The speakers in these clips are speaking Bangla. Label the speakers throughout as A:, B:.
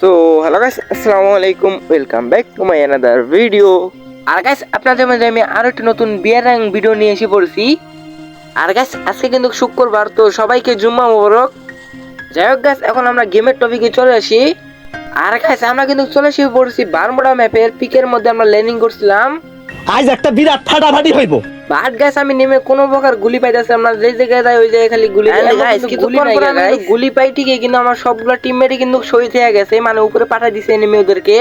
A: সো হ্যালো গাইস আসসালামু আলাইকুম welcome back to my another video R guys আপনাদের মাঝে আমি আরও একটি নতুন বিয়ার ভিডিও নিয়ে এসে পড়েছি। আর গাইস আজকে কিন্তু শুক্রবার, তো সবাইকে জুম্মা মোবারক। যাই হোক গাইস এখন আমরা গেমের টপিকে চলে আসি। আর গাইস আমরা কিন্তু চলে এসে পড়েছি বারমুডা ম্যাপের পিকের মধ্যে আমরা ল্যান্ডিং করছিলাম।
B: আজ একটা বিরাট ফাটাফাটি হইব।
A: বাট গাছ আমি নেমে কোনো প্রকার গুলি পাইতেছি আমরা যে জায়গায় যাই ওই জায়গায় খালি গুলি
C: কিছুক্ষণ
A: গুলি
C: পরে আমি
A: গুলি পাই ঠিকই কিন্তু আমার সবগুলো টিমমেটই কিন্তু শহীদ হয়ে গেছে মানে উপরে পাঠা দিছে এনিমি ওদেরকে।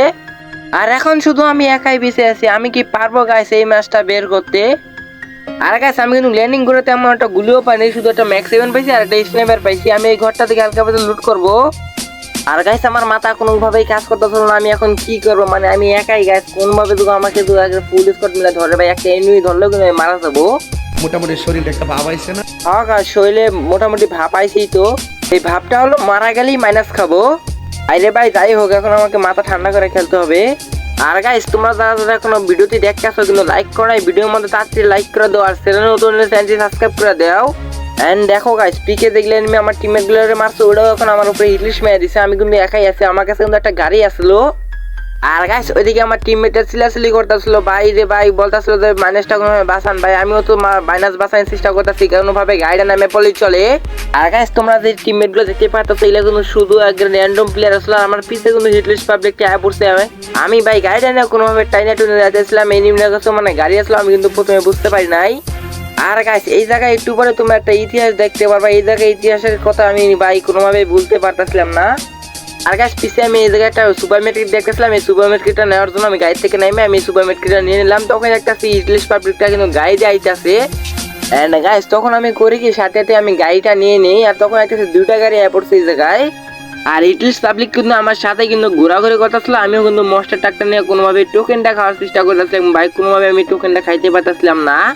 A: আর এখন শুধু আমি একাই বেঁচে আছি আমি কি পারব গাইস এই ম্যাচটা বের করতে? আর গাইস আমি কিন্তু ল্যান্ডিং করে তেমন একটা গুলিও পাইনি শুধু একটা ম্যাক্স সেভেন পাইছি আর একটা স্নাইপার পাইছি। আমি এই ঘরটা থেকে হালকা পাতলা লুট করব। আর গাইস আমার মাথা কোনোভাবেই কাজ করতেছিল না। আমি এখন কি করব? মানে আমি একাই গাইস কোনভাবে তো আমাকে তো ফুল স্কট মিলে ধরে ভাই একটা এনিমি ধরলেও কিন্তু আমি মারা যাব।
B: মোটামুটি শরীরে একটা ভাব আইছে না?
A: হ্যাঁ শৈলে মোটামুটি ভাব আইছি তো। এই ভাবটা হলো মারা গেলেই মাইনাস খাব। আইরে ভাই যাই হোক এখন আমাকে মাথা ঠান্ডা করে খেলতে হবে। আর গাইস তোমরা যারা যারা এখনও ভিডিওটি দেখতে আসো কিন্তু লাইক করো এই ভিডিওর মধ্যে তাড়াতাড়ি লাইক করে দাও। আর চ্যানেল নতুন চ্যানেলটি সাবস্ক্রাইব করে দাও। এন্ড দেখো গাইস পিকে দেখলে আমি আমার টিমের গুলোরে মারছে ওটাও এখন আমার উপরে হিটলিশ মেরে দিছে, আমি কিন্তু একাই আছি, আমার কাছে কিন্তু একটা গাড়ি আসলো। আর গাইস ওইদিকে আমার টিমমেটটা সিলাসিলি করতেছিল, ভাই রে ভাই, বলতেছিল যে মাইনাসটা কোনো বাঁচান ভাই, আমিও তো মাইনাস বাঁচানোর চেষ্টা করতেছি কারণ ভাবে গাড়িটা নামে পড়লে চলে। আর গাইস তোমরা যে টিমমেটগুলো দেখতে পাচ্ছ এগুলো কিন্তু শুধু একজন র্যান্ডম প্লেয়ার আসলো আমার পিছে কিন্তু হিটলিশ পাবলিকটা আয় পড়ছে আমি। আমি ভাই গাড়িটা না কোনোভাবে টাইনা টুনে যাচ্ছিলাম এই নিম্ন মানে গাড়ি আসলো, আমি কিন্তু প্রথমে বুঝতে পারি নাই। আর গাইস এই জায়গায় একটু পরে তোমরা একটা ইতিহাস দেখতে পারবা। এই জায়গায় ইতিহাসের কথা আমি ভাই কোনোভাবে বলতে পারতেছিলাম না। আর গাছ পিছে আমি এই জায়গায় একটা সুপার মার্কেট দেখতেছিলাম। এই সুপার মার্কেটটা নেওয়ার জন্য আমি গাড়ি থেকে নেমে আমি সুপার নিয়ে নিলাম। তখন একটা ইংলিশ পাবলিকটা কিন্তু গাড়ি দিয়ে আইতাছে। এন্ড গাইস তখন আমি করি কি, সাথে সাথে আমি গাড়িটা নিয়ে নিই। আর তখন একটা দুইটা গাড়ি আয় এই জায়গায়। আর ইটলিশ পাবলিক কিন্তু আমার সাথে কিন্তু ঘোরাঘুরি করতেছিল। আমিও কিন্তু মস্টার টাকটা নিয়ে কোনোভাবে টোকেনটা খাওয়ার চেষ্টা করতেছিলাম। ভাই, কোনোভাবে আমি টোকেনটা খাইতে পারতেছিলাম না।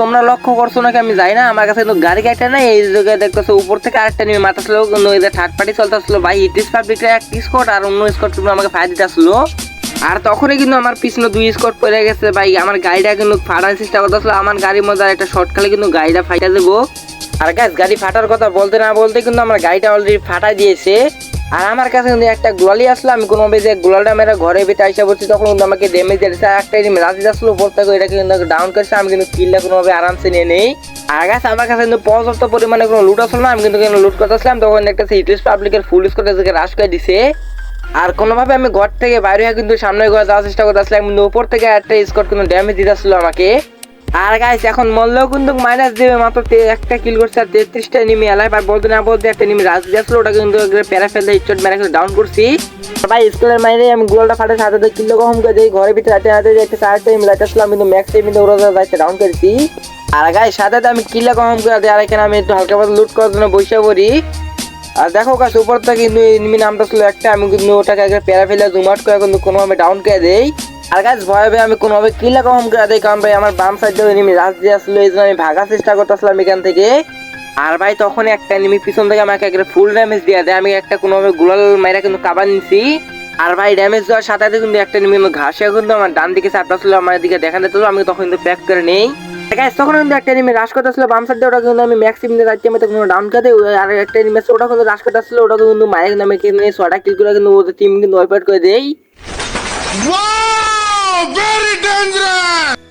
A: তোমরা লক্ষ্য করছ নাকি? আমি যাই না, আমার কাছে কিন্তু গাড়ি গাড়িটা নাই, এই জায়গায় দেখতেছো উপর থেকে আরেকটা নিয়ে কিন্তু এই থার্ড পার্টি চলতেছিল ভাই ইটিস পাবলিকটা এক স্কট আর অন্য স্কট আমাকে ফায়ার দিতেছিল আর তখনই কিন্তু আমার পিছনে দুই স্কট পড়ে গেছে। ভাই, আমার গাড়িটা কিন্তু ফাটার চেষ্টা করতে করতেছিল, আমার গাড়ির মধ্যে একটা শর্ট খালে কিন্তু গাড়িটা ফাইটা দেবো। আর গাছ গাড়ি ফাটার কথা বলতে না বলতে কিন্তু আমার গাড়িটা অলরেডি ফাটাই দিয়েছে। আর আমার কাছে কিন্তু একটা গোলালি আসলো, আমি কোনোভাবে যে গোলালটা মেরে ঘরে ভিতরে আইসা বলছি তখন কিন্তু আমাকে ড্যামেজ দিয়েছে। আর একটা এরকম রাজি আসলো উপর থেকে এটাকে কিন্তু ডাউন করেছে, আমি কিন্তু কিলটা কোনোভাবে আরামসে নিয়ে নেই। আর গাছ আমার কাছে কিন্তু পর্যাপ্ত পরিমাণে কোনো লুট আসলো না, আমি কিন্তু কিন্তু লুট করতে করতেছিলাম তখন একটা ইটলিশ পাবলিকের ফুল থেকে রাশ করে দিছে। আর কোনোভাবে আমি ঘর থেকে বাইরে হয়ে কিন্তু সামনে ঘরে যাওয়ার চেষ্টা করতে করতেছিলাম কিন্তু উপর থেকে একটা স্কট কিন্তু ড্যামেজ দিতেছিল আমাকে। আর গাইস এখন কিন্তু মাইনাস দেবে মাত্র একটা কিল করছে আর তেত্রিশটা নিমি এলাই আর বলতে না বলতে একটা নিমি রাজ দিয়েছিল ওটা কিন্তু প্যারা ফেলতে ইচ্ছট মেরে ডাউন করছি। ভাই স্কুলের মাইরে আমি গোলটা ফাটে সাথে সাথে কিলো কম করে দিই, ঘরের ভিতরে হাতে হাতে একটা চারটা নিমি লাইটাছিলাম কিন্তু ম্যাক্স টাইম কিন্তু ওরা যাইতে ডাউন করেছি। আর গাইস সাথে আমি কিলো কম করে দিই, আর এখানে আমি একটু হালকা পাতলা লুট করার জন্য বসে পড়ি। আর দেখো গাছ উপর থেকে কিন্তু এনিমি নামটা ছিল একটা, আমি কিন্তু ওটাকে আগে প্যারা ফেলে জুমাট করে কিন্তু কোনোভাবে ডাউন করে দেই। আর গাছ ভয় ভয়ে আমি কোনোভাবে কিলা কম করে দেই, কারণ ভাই আমার বাম সাইড দিয়ে এনিমি রাজ দিয়ে আসলো, এই জন্য আমি ভাগার চেষ্টা করতেছিলাম এখান থেকে। আর ভাই তখন একটা এনিমি পিছন থেকে আমাকে একটা ফুল ড্যামেজ দিয়ে দেয়। আমি একটা কোনোভাবে গুলাল মাইরা কিন্তু কাবার নিছি। আর ভাই ড্যামেজ দেওয়ার সাথে সাথে কিন্তু একটা এনিমি কিন্তু ঘাসে কিন্তু আমার ডান দিকে চাপটা ছিল আমার দিকে দেখা যেত আমি তখন কিন্তু প্যাক করে নেই। গাইস তখন কিন্তু একটা এনিমি রাশ করতে ছিল বাম সাইডে ওটা কিন্তু আমি ম্যাক্সিমাম রাইট টাইমে তখন ডাউন করে দিই আর একটা এনিমি ওটা কিন্তু রাশ করতে ছিল ওটা কিন্তু মায়ের নামে কিনে ছটা কিল করে কিন্তু ওদের টিম কিন্তু ওয়াইপ করে দেই।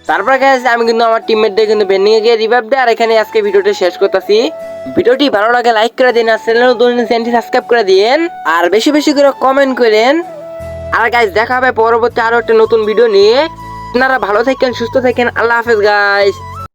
A: তারপর গেছে আমি কিন্তু আমার টিমমেটদের কিন্তু এ গিয়ে রিভাইভ দেয়। আর এখানে আজকে ভিডিওটা শেষ করতেছি। ভিডিওটি ভালো লাগে লাইক করে দিন, আর চ্যানেল চ্যানেলটি সাবস্ক্রাইব করে দিন। আর বেশি বেশি করে কমেন্ট করেন। আর গাইস দেখা হবে পরবর্তী আরও একটা নতুন ভিডিও নিয়ে। আপনারা ভালো থাকেন, সুস্থ থাকেন। আল্লাহ হাফেজ গাইজ